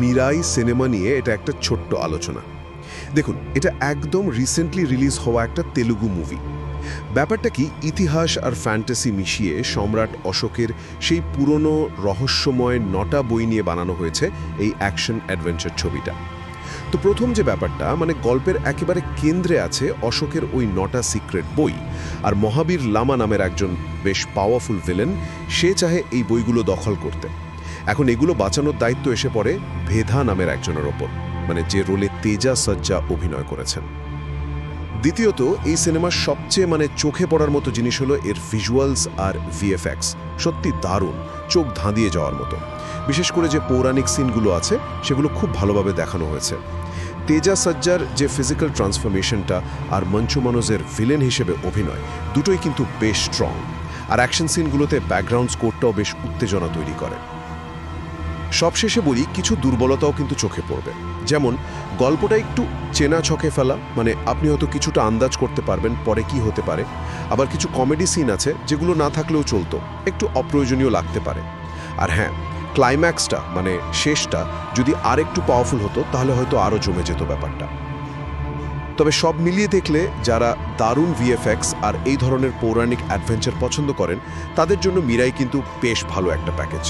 Mirae cinema নিয়ে এটা একটা ছোট্ট আলোচনা। দেখুন, এটা একদম রিসেন্টলি রিলিজ হওয়া একটা তেলুগু মুভি ব্যাপারটা কি, ইতিহাস আর ফ্যান্টাসি মিশিয়ে সম্রাট অশোকের সেই পুরনো রহস্যময় নটা বই নিয়ে বানানো হয়েছে এই অ্যাকশন অ্যাডভেঞ্চার ছবিটা। তো প্রথম যে ব্যাপারটা মানে গল্পের একেবারে কেন্দ্রে আছে অশোকের ওই নটা সিক্রেট বই, আর মহাবীর লামা নামের একজন বেশ পাওয়ারফুল ভিলেন সে চাহে এই বইগুলো দখল করতে। এখন এগুলো বাঁচানোর দায়িত্ব এসে পড়ে ভেধা নামের একজনের ওপর মানে যে রোলে তেজা সজ্জা অভিনয় করেছেন। দ্বিতীয়ত, এই সিনেমার সবচেয়ে মানে চোখে পড়ার মতো জিনিস হলো এর ভিজুয়ালস আর ভিএফএক্স সত্যি দারুণ, চোখ ধাঁধিয়ে যাওয়ার মতো। বিশেষ করে যে পৌরাণিক সিনগুলো আছে, সেগুলো খুব ভালোভাবে দেখানো হয়েছে। তেজা সজ্জার যে ফিজিক্যাল ট্রান্সফরমেশনটা আর মঞ্চু মনোজের ভিলেন হিসেবে অভিনয়, দুটোই কিন্তু বেশ স্ট্রং আর অ্যাকশন সিনগুলোতে ব্যাকগ্রাউন্ড স্কোরটাও বেশ উত্তেজনা তৈরি করে। সবশেষে বলি, কিছু দুর্বলতাও কিন্তু চোখে পড়বে। যেমন, গল্পটা একটু চেনা ছকে ফেলা মানে আপনি হয়তো কিছুটা আন্দাজ করতে পারবেন পরে কি হতে পারে। আবার কিছু কমেডি সিন আছে, যেগুলো না থাকলেও চলতো, একটু অপ্রয়োজনীয় লাগতে পারে। আর হ্যাঁ ক্লাইম্যাক্সটা মানে শেষটা, যদি আর একটু পাওয়ারফুল হতো, তাহলে হয়তো আরও জমে যেত ব্যাপারটা। তবে সব মিলিয়ে দেখলে, যারা দারুণ ভিএফএক্স আর এই ধরনের পৌরাণিক অ্যাডভেঞ্চার পছন্দ করেন, তাদের জন্য মিরাই কিন্তু বেশ ভালো একটা প্যাকেজ।